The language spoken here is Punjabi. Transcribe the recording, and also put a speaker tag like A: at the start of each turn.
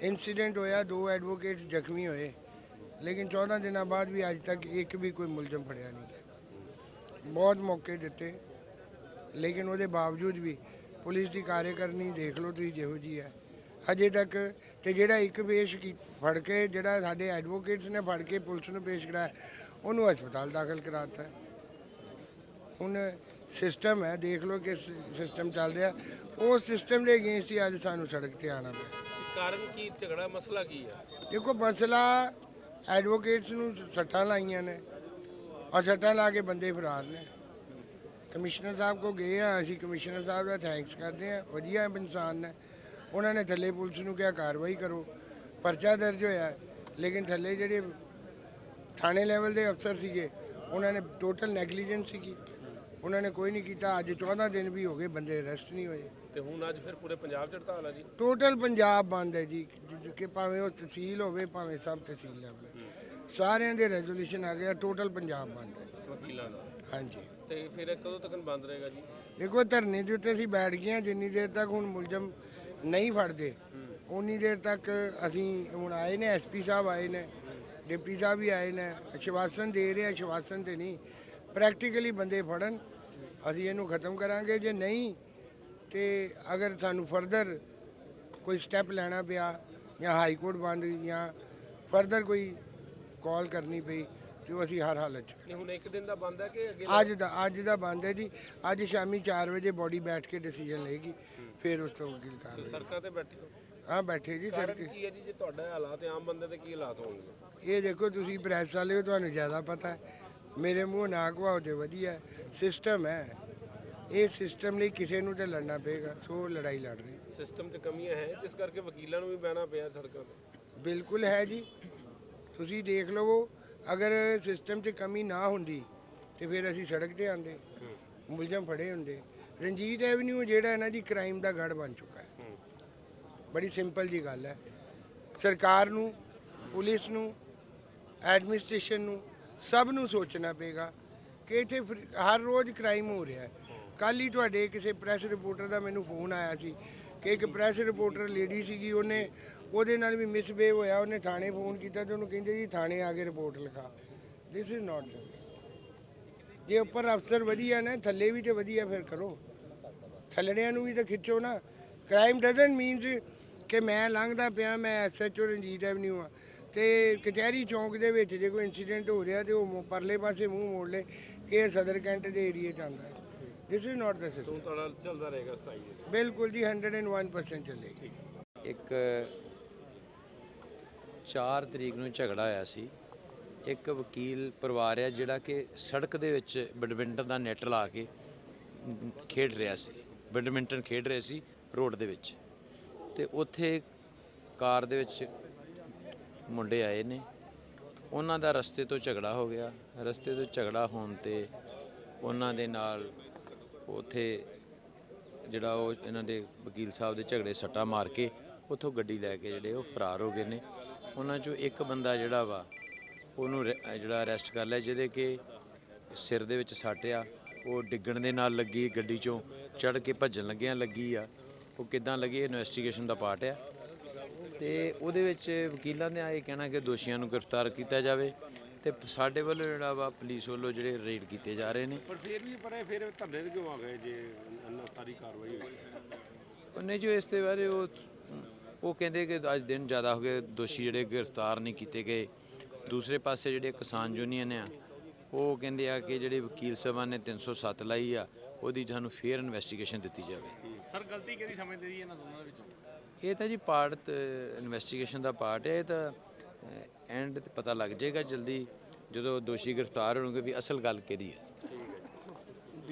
A: ਇਨਸੀਡੈਂਟ ਹੋਇਆ, ਦੋ ਐਡਵੋਕੇਟਸ ਜ਼ਖਮੀ ਹੋਏ, ਲੇਕਿਨ 14 ਦਿਨਾਂ ਬਾਅਦ ਵੀ ਅੱਜ ਤੱਕ ਇੱਕ ਵੀ ਕੋਈ ਮੁਲਜ਼ਮ ਫੜਿਆ ਨਹੀਂ ਬਹੁਤ ਮੌਕੇ ਦਿੱਤੇ, ਲੇਕਿਨ ਉਹਦੇ ਬਾਵਜੂਦ ਵੀ ਪੁਲਿਸ ਦੀ ਕਾਰਜਕਰਨੀ ਦੇਖ ਲਓ ਤੁਸੀਂ ਜਿਹੋ ਜੀ ਹੈ। ਹਜੇ ਤੱਕ ਤੇ ਜਿਹੜਾ ਇੱਕ ਪੇਸ਼ ਕੀ ਫੜ ਕੇ, ਜਿਹੜਾ ਸਾਡੇ ਐਡਵੋਕੇਟਸ ਨੇ ਫੜ ਕੇ ਪੁਲਿਸ ਨੂੰ ਪੇਸ਼ ਕਰਾਇਆ, ਉਹਨੂੰ ਹਸਪਤਾਲ ਦਾਖਲ ਕਰਾਤਾ। ਹੈ। ਹੁਣ ਸਿਸਟਮ ਹੈ, ਦੇਖ ਲਓ ਕਿ ਸਿਸਟਮ ਚੱਲ ਰਿਹਾ। ਉਹ ਸਿਸਟਮ ਦੇ ਅਗੇਂਸਟ ਹੀ ਅੱਜ ਸਾਨੂੰ ਸੜਕ ਤੇ ਆਣਾ ਪਿਆ।
B: ਕਾਰਨ ਕੀ, ਝਗੜਾ, ਮਸਲਾ ਕੀ ਹੈ
A: ਦੇਖੋ, ਮਸਲਾ ਐਡਵੋਕੇਟਸ ਨੂੰ ਸੱਟਾਂ ਲਾਈਆਂ ਨੇ ਔਰ ਸੱਟਾਂ ਲਾ ਕੇ ਬੰਦੇ ਫਰਾਰ ਨੇ। ਕਮਿਸ਼ਨਰ ਸਾਹਿਬ ਕੋ ਗਏ ਆ, ਅਸੀਂ ਕਮਿਸ਼ਨਰ ਸਾਹਿਬ ਦਾ ਥੈਂਕਸ ਕਰਦੇ ਆ। ਵਧੀਆ ਇਨਸਾਨ ਨੇ। ਉਹਨਾਂ ਨੇ ਥੱਲੇ ਪੁਲਿਸ ਨੂੰ ਕਿਹਾ, ਕਾਰਵਾਈ ਕਰੋ। ਪਰਚਾ ਦਰਜ ਹੋਇਆ। ਲੇਕਿਨ ਥੱਲੇ ਜਿਹੜੇ ਥਾਣੇ ਲੈਵਲ ਦੇ ਅਫਸਰ ਸੀਗੇ, ਉਹਨਾਂ ਨੇ ਟੋਟਲ ਨੈਗਲੀਜੈਂਸ ਸੀਗੀ ਉਹਨਾਂ ਨੇ ਕੋਈ ਨਹੀਂ ਕੀਤਾ। ਅੱਜ 14 ਦਿਨ ਵੀ ਹੋ ਗਏ, ਬੰਦੇ ਅਰੈਸਟ ਨਹੀਂ ਹੋਏ।
B: ਤੇ ਹੁਣ ਅੱਜ ਫਿਰ ਪੂਰੇ ਪੰਜਾਬ ਚ ਹੜਤਾਲ ਆ ਜੀ?
A: ਟੋਟਲ ਪੰਜਾਬ ਬੰਦ ਹੈ ਜੀ। ਜ- ਕਿ ਭਾਵੇਂ ਉਹ ਤਹਿਸੀਲ ਹੋਵੇ ਭਾਵੇਂ ਸਭ ਤਹਿਸੀਲ ਲੈਵਲ ਸਾਰਿਆਂ ਦੇ ਰੈਜ਼ੋਲੂਸ਼ਨ ਆ ਗਿਆ ਟੋਟਲ ਪੰਜਾਬ ਬੰਦ ਹੈ
B: ਵਕੀਲਾਂ ਦਾ।
A: ਹਾਂਜੀ।
B: ਤੇ ਫਿਰ ਇਹ ਕਦੋਂ ਤੱਕ ਬੰਦ ਰਹੇਗਾ ਜੀ?
A: ਦੇਖੋ ਧਰਨੇ ਦੇ ਉੱਤੇ ਅਸੀਂ ਬੈਠ ਗਏ ਹਾਂ ਜਿੰਨੀ ਦੇਰ ਤੱਕ ਹੁਣ ਮੁਲਜ਼ਮ ਨਹੀਂ ਫੜਦੇ ਉਨੀ ਦੇਰ ਤੱਕ ਅਸੀਂ ਹੁਣ ਆਏ ਨੇ ਐਸਪੀ ਸਾਹਿਬ ਆਏ ਨੇ ਡਿਪਟੀ ਸਾਹਿਬ ਵੀ ਆਏ ਨੇ ਆਸ਼ਵਾਸਨ ਦੇ ਰਹੇ ਆਸ਼ਵਾਸਨ ਤੇ ਨਹੀਂ। ਪ੍ਰੈਕਟੀਕਲੀ ਬੰਦੇ ਫੜਨ ਅਸੀਂ ਇਹਨੂੰ ਖਤਮ ਕਰਾਂਗੇ ਜੇ ਨਹੀਂ ਤੇ ਅਗਰ ਸਾਨੂੰ ਫਰਦਰ ਕੋਈ ਸਟੈਪ ਲੈਣਾ ਪਿਆ ਜਾਂ ਹਾਈ ਕੋਰਟ ਬੰਦ ਜਾਂ ਫਰਦਰ ਕੋਈ ਕਾਲ ਕਰਨੀ ਪਈ ਤੇ ਉਹ ਅਸੀਂ ਹਰ ਹਾਲਤ 'ਚ
B: ਨਹੀਂ ਹੁਣ ਇੱਕ ਦਿਨ ਦਾ ਬੰਦ ਹੈ ਕਿ ਅੱਗੇ
A: ਅੱਜ ਦਾ ਅੱਜ ਦਾ ਬੰਦ ਹੈ ਜੀ। ਅੱਜ ਸ਼ਾਮੀ 4 ਵਜੇ ਬੋਡੀ ਬੈਠ ਕੇ ਡਿਸੀਜਨ ਲਏਗੀ ਫਿਰ ਉਸ ਤੋਂ ਅਗਲੀ ਕਾਰਵਾਈ।
B: ਸੜਕਾਂ ਤੇ ਬੈਠੇ ਹੋ?
A: ਹਾਂ ਬੈਠੇ ਜੀ
B: ਕਾਰਨ
A: ਸੜਕ
B: ਕੀ ਹੈ ਜੀ? ਜੇ ਤੁਹਾਡਾ ਹਾਲਾਤ ਆਮ ਬੰਦੇ ਤੇ ਕੀ ਹਾਲਾਤ ਹੋਣਗੇ?
A: ਇਹ ਦੇਖੋ ਤੁਸੀਂ ਪ੍ਰੈਸ ਵਾਲੇ ਹੋ ਤੁਹਾਨੂੰ ਜ਼ਿਆਦਾ ਪਤਾ ਹੈ। ਮੇਰੇ ਮੂੰਹ ਨਾ ਘਵਾਓ ਤੇ ਵਧੀਆ ਸਿਸਟਮ ਹੈ। ਇਹ ਸਿਸਟਮ ਲਈ ਕਿਸੇ ਨੂੰ ਤੇ ਲੜਨਾ ਪਏਗਾ ਸੋ ਲੜਾਈ ਲੜ ਰਹੇ। ਹਾਂ।
B: ਸਿਸਟਮ 'ਚ ਕਮੀਆਂ ਹੈ ਜਿਸ ਕਰਕੇ ਵਕੀਲਾਂ ਨੂੰ ਵੀ ਬਹਿਣਾ ਪਿਆ ਸੜਕਾਂ ਤੇ।
A: ਬਿਲਕੁਲ ਹੈ ਜੀ। ਤੁਸੀਂ ਦੇਖ ਲਵੋ ਅਗਰ ਸਿਸਟਮ 'ਚ ਕਮੀ ਨਾ ਹੁੰਦੀ ਤੇ ਫਿਰ ਅਸੀਂ ਸੜਕ ਤੇ ਆਂਦੇ ਮੁਲਜ਼ਮ ਫੜੇ ਹੁੰਦੇ। ਰਣਜੀਤ ਐਵਨਿਊ ਜਿਹੜਾ ਹੈ ਨਾ ਜੀ ਕ੍ਰਾਈਮ ਦਾ ਗੜ ਬਣ ਚੁੱਕਾ ਹੈ। ਬੜੀ ਸਿੰਪਲ ਜੀ ਗੱਲ ਹੈ। ਸਰਕਾਰ ਨੂੰ ਪੁਲਿਸ ਨੂੰ ਐਡਮਿਨਿਸਟ੍ਰੇਸ਼ਨ ਨੂੰ ਸਭ ਨੂੰ ਸੋਚਣਾ ਪਏਗਾ ਕਿ ਇੱਥੇ ਫਰ- ਹਰ ਰੋਜ਼ ਕ੍ਰਾਈਮ ਹੋ ਰਿਹਾ ਹੈ। ਕੱਲ ਹੀ ਤੁਹਾਡੇ ਕਿਸੇ ਪ੍ਰੈਸ ਰਿਪੋਰਟਰ ਦਾ ਮੈਨੂੰ ਫੋਨ ਆਇਆ ਸੀ ਕਿ ਇੱਕ ਪ੍ਰੈਸ ਰਿਪੋਰਟਰ ਲੇਡੀ ਸੀਗੀ ਉਹਨੇ, ਉਹਦੇ ਨਾਲ ਵੀ ਮਿਸਬਿਹੇਵ ਹੋਇਆ, ਉਹਨੇ ਥਾਣੇ ਫੋਨ ਕੀਤਾ ਤੇ ਉਹਨੂੰ ਕਹਿੰਦੇ ਜੀ ਥਾਣੇ ਆ ਕੇ ਰਿਪੋਰਟ ਲਿਖਾ। ਥਿਸ ਇਜ਼ ਨਾਟ ਜੇ ਉੱਪਰ ਅਫਸਰ ਵਧੀਆ ਨੇ, ਥੱਲੇ ਵੀ ਤੇ ਵਧੀਆ ਫਿਰ ਕਰੋ। ਥੱਲੜਿਆਂ ਨੂੰ ਵੀ ਤਾਂ ਖਿੱਚੋ ਨਾ। ਕ੍ਰਾਈਮ ਡਸਨਟ ਮੀਨਸ ਕਿ ਮੈਂ ਲੰਘਦਾ ਪਿਆ, ਮੈਂ ਐਸਐਚਓ ਰਣਜੀਤ ਐਵਨਿਊ ਆ। ਤੇ ਕਚਹਿਰੀ ਚੌਂਕ ਦੇ ਵਿੱਚ ਜੇ ਕੋਈ ਇਨਸੀਡੈਂਟ ਹੋ ਰਿਹਾ ਤੇ ਉਹ ਪਰਲੇ ਪਾਸੇ ਮੂੰਹ ਮੋੜ ਲੇ ਕਿ ਇਹ ਸਦਰ ਕੈਂਟ ਦੇ ਏਰੀਏ ਚ ਆਉਂਦਾ this is not the system
B: ਹੁਣ ਤੁਹਾਡਾ ਚੱਲਦਾ ਰਹੇਗਾ ਸਟ੍ਰਾਈਕ
A: ਬਿਲਕੁਲ ਜੀ 101% ਚੱਲੇਗੀ।
C: ਇੱਕ 4 ਤਰੀਕ ਨੂੰ ਝਗੜਾ ਹੋਇਆ ਸੀ। ਇੱਕ ਵਕੀਲ ਪਰਿਵਾਰ ਹੈ ਜਿਹੜਾ ਕਿ ਸੜਕ ਦੇ ਵਿੱਚ ਬੈਡਮਿੰਟਨ ਦਾ ਨੈਟ ਲਾ ਕੇ ਖੇਡ ਰਿਹਾ ਸੀ। ਬੈਡਮਿੰਟਨ ਖੇਡ ਰਹੇ ਸੀ ਰੋਡ ਦੇ ਵਿੱਚ। ਤੇ ਉੱਥੇ ਕਾਰ ਦੇ ਵਿੱਚ ਮੁੰਡੇ ਆਏ ਨੇ। ਉਹਨਾਂ ਦਾ ਰਸਤੇ ਤੋਂ ਝਗੜਾ ਹੋ ਗਿਆ। ਰਸਤੇ ਤੋਂ ਝਗੜਾ ਹੋਣ ਤੇ ਉਹਨਾਂ ਦੇ ਨਾਲ ਉੱਥੇ ਜਿਹੜਾ ਉਹ ਇਹਨਾਂ ਦੇ ਵਕੀਲ ਸਾਹਿਬ ਦੇ ਝਗੜੇ ਸੱਟਾ ਮਾਰ ਕੇ ਉੱਥੋਂ ਗੱਡੀ ਲੈ ਕੇ ਜਿਹੜੇ ਉਹ ਫਰਾਰ ਹੋ ਗਏ ਨੇ। ਉਹਨਾਂ ਚੋਂ ਇੱਕ ਬੰਦਾ ਜਿਹੜਾ ਵਾ, ਉਹਨੂੰ ਰ- ਜਿਹੜਾ ਅਰੈਸਟ ਕਰ ਲਿਆ, ਜਿਹਦੇ ਕਿ ਸਿਰ ਦੇ ਵਿੱਚ ਸੱਟ ਆ। ਉਹ ਡਿੱਗਣ ਦੇ ਨਾਲ ਲੱਗੀ, ਗੱਡੀ ਚੋਂ ਚੜ ਕੇ ਭੱਜਣ ਲੱਗਿਆਂ ਲੱਗੀ ਆ। ਉਹ ਕਿਦਾਂ ਲੱਗੀ ਇਨਵੈਸਟੀਗੇਸ਼ਨ ਦਾ ਪਾਰਟ ਆ। ਤੇ ਉਹਦੇ ਵਿੱਚ ਵਕੀਲਾਂ ਨੇ ਇਹ ਕਹਿਣਾ ਕਿ ਦੋਸ਼ੀਆਂ ਨੂੰ ਗ੍ਰਿਫਤਾਰ ਕੀਤਾ ਜਾਵੇ। ਤੇ ਸਾਡੇ ਵੱਲੋਂ ਜਿਹੜਾ ਵਾ ਪੁਲਿਸ ਵੱਲੋਂ ਜਿਹੜੇ ਰੇਡ ਕੀਤੇ ਜਾ ਰਹੇ ਨੇ।
B: ਪਰ ਫਿਰ ਵੀ ਪਰ ਇਹ ਫਿਰ ਧਰਨੇ ਤੇ ਕਿਉਂ ਆ ਗਏ ਜੇ ਇੰਨਾ ਸਾਰੀ ਕਾਰਵਾਈ ਹੋਈ?
C: ਉਹਨੇ ਜੋ ਇਸ ਦੇ ਬਾਰੇ ਉਹ ਉਹ ਕਹਿੰਦੇ ਕਿ ਅੱਜ ਦਿਨ ਜ਼ਿਆਦਾ ਹੋ ਗਏ ਦੋਸ਼ੀ ਜਿਹੜੇ ਗ੍ਰਿਫਤਾਰ ਨਹੀਂ ਕੀਤੇ ਗਏ। ਦੂਸਰੇ ਪਾਸੇ ਜਿਹੜੇ ਕਿਸਾਨ ਯੂਨੀਅਨ ਆ ਉਹ ਕਹਿੰਦੇ ਆ ਕਿ ਜਿਹੜੇ ਵਕੀਲ ਸਭਾ ਨੇ 307 ਲਾਈ ਆ ਉਹਦੀ ਸਾਨੂੰ ਫੇਅਰ ਇਨਵੈਸਟੀਗੇਸ਼ਨ ਦਿੱਤੀ ਜਾਵੇ।
B: ਸਰ ਗਲਤੀ ਕਿਹਦੀ ਸਮਝਦੇ ਜੀ ਇਹਨਾਂ ਦੋਨਾਂ ਦੇ ਵਿੱਚੋਂ?
C: ਇਹ ਤਾਂ ਜੀ ਪਾਰਟ ਇਨਵੈਸਟੀਗੇਸ਼ਨ ਦਾ ਪਾਰਟ ਹੈ ਇਹ ਤਾਂ ਐਂਡ ਤੇ ਪਤਾ ਲੱਗ ਜਾਏਗਾ ਜਲਦੀ ਜਦੋਂ ਦੋਸ਼ੀ ਗ੍ਰਿਫਤਾਰ ਹੋਣਗੇ ਵੀ ਅਸਲ ਗੱਲ ਕਿਹਦੀ ਹੈ।